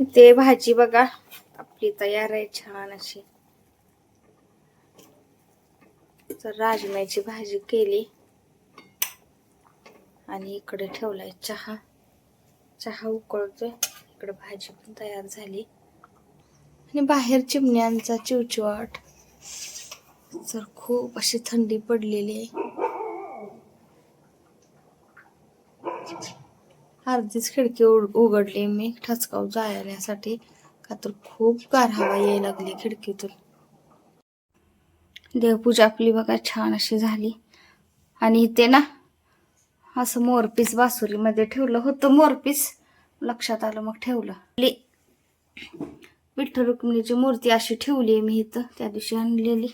ते भाजी बघा. आपली तयार आहे छान अशी. तर राजम्याची भाजी केली. आणि इकडे ठेवलाय चहा. चहा उकळतोय. इकडे भाजी पण तयार झाली. आणि बाहेर चिमण्यांचा चिवचिवाट. तर खूप अशी थंडी पडलेली आहे. अर्धीच खिडकी उघडली मी. ठसकाव जाण्यासाठी का तर खूप गार हवा यायला लागली खिडकीतून. देवपूजा आपली बघा छान अशी झाली. आणि इथे ना असं मोरपीस बासुरीमध्ये ठेवलं होतं मोरपीस. लक्षात आलं मग ठेवलं. विठ्ठल रुक्मिणीची मूर्ती अशी ठेवली आहे मी इथं. त्या दिवशी आणलेली.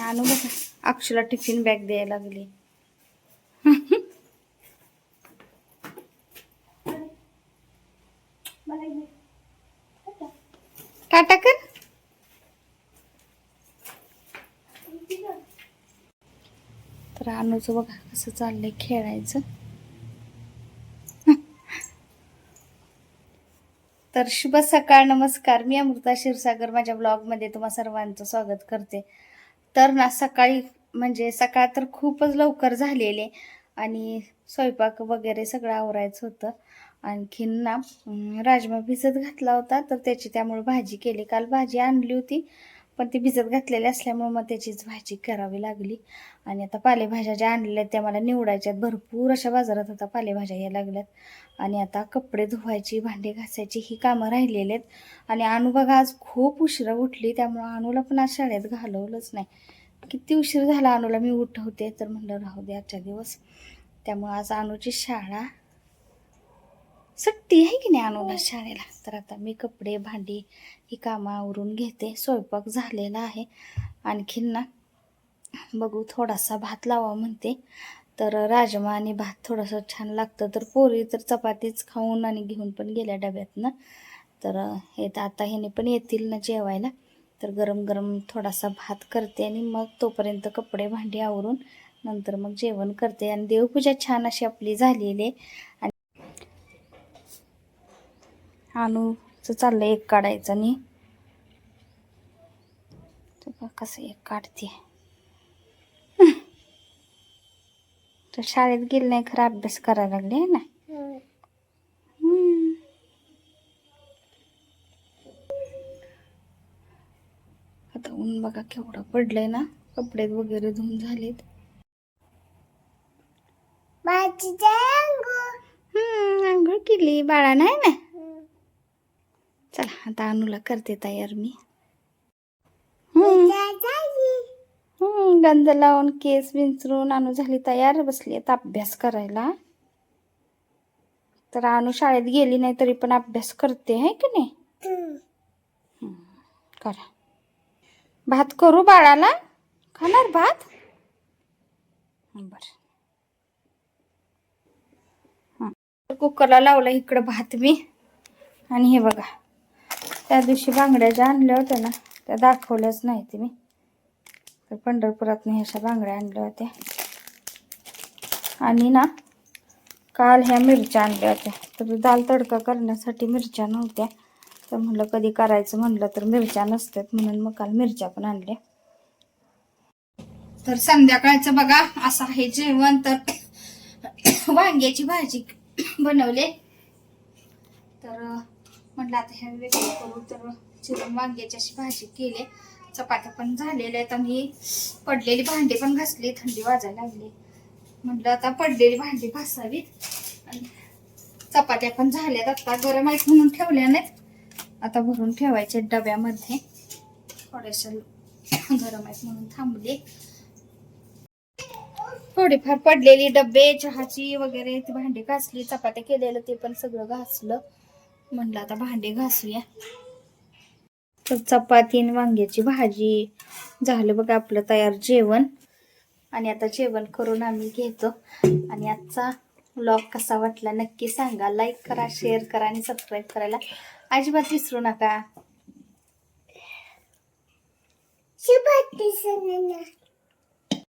आणू बघा अक्षला टिफिन बॅग द्यायला लागली. टाटा कर तर अनुचं बघा कसं चाललंय खेळायचं. तर शुभ सकाळ नमस्कार. मी अमृता क्षीरसागर. माझ्या ब्लॉगमध्ये तुम्हा सर्वांचं स्वागत करते. तर ना सकाळी म्हणजे सकाळ तर खूपच लवकर झालेले आणि स्वयंपाक वगैरे सगळं आवरायचं होतं. आणखीन ना राजमा भिजत घातला होता तर त्याची त्यामुळे भाजी केली. काल भाजी आणली होती पण ती भिजत घातलेली असल्यामुळे मग त्याचीच भाजी करावी लागली. आणि आता पालेभाज्या ज्या आणलेल्या आहेत त्या मला निवडायच्यात. भरपूर अशा बाजारात आता पालेभाज्या या लागल्यात. आणि आता कपडे धुवायची भांडी घासायची ही कामं राहिलेली आहेत. आणि अनु बघा आज खूप उशिरा उठली त्यामुळं अनुला पण आज शाळेत घालवलंच नाही. किती उशीर झाला अनुला मी उठवते तर म्हणलं राहू दे आजच्या दिवस. त्यामुळं आज अनुची शाळा सुट्टी आहे की नाही अनुला शाळेला? तर आता मी कपडे भांडी ही कामं आवरून घेते. स्वयंपाक झालेला आहे. आणखीन ना बघू थोडासा भात लावा म्हणते. तर राजमा आणि भात थोडंसं छान लागतं. तर पोरी तर चपातीच खाऊन आणि घेऊन पण गेल्या डब्यातनं तर हे तर आता ह्याने पण येतील ना जेवायला. तर गरम गरम थोडासा भात करते आणि मग तोपर्यंत कपडे भांडी आवरून नंतर मग जेवण करते. आणि देवपूजा छान अशी आपली झालेली आहे. आणि अनुचं चाललंय एक काढायचं आणि ते कसं एक काढते. तर शाळेत गेले नाही खरं अभ्यास करायला लागले ना. आता ऊन बघा केवढं पडलंय ना कपडे वगैरे धुवून झालेत. हम्म, आंघोळ केली बाळा नाही ना? चला आता अनुला करते तयार मी. गंध लावून केस विंचरून अनु झाली तयार बसली आता अभ्यास करायला. तर अनु शाळेत गेली नाही तरी पण अभ्यास करते आहे की नाही? करा. भात करू बाळाला? खाणार भात? बर. कुकरला लावला इकडं भात मी. आणि हे बघा. त्या दिवशी बांगड्या ज्या आणल्या होत्या ना त्या दाखवल्याच नाही ते मी. तर पंढरपुरात मी अशा बांगड्या आणल्या होत्या. आणि ना काल ह्या मिरच्या आणल्या होत्या. तर दाल तडका करण्यासाठी मिरच्या नव्हत्या. तर म्हणलं कधी करायचं म्हणलं तर मिरच्या नसतात म्हणून मग काल मिरच्या पण आणल्या. तर संध्याकाळचं बघा असं आहे जेवण. तर वांग्याची भाजी बनवले. तर म्हटलं आता ह्या वेगळं करू. तर चिरून वांग्याची अशी भाजी केली. चपात्या पण झालेल्या आहेत आणि पडलेली भांडी पण घासली थंडी वाजायला लागली. म्हटलं आता पडलेली भांडी घासावीत. आणि चपात्या पण झाल्यात आता. गरम आहेत म्हणून ठेवल्या नाहीत. आता भरून ठेवायचे डब्यामध्ये. थोड्याशा गरम आहेत म्हणून थांबले. थोडीफार पडलेली डबे चहाची वगैरे ती भांडी घासली. चपात्या केलेलं ते पण सगळं घासलं. म्हणलं आता भांडे घासूया. तर चपाती आणि वांग्याची भाजी झालं बघा आपलं तयार जेवण. आणि आता जेवण करून आम्ही घेतो. आणि आजचा ब्लॉग कसा वाटला नक्की सांगा. लाईक करा शेअर करा आणि सबस्क्राईब करायला अजिबात विसरू नका. शुभ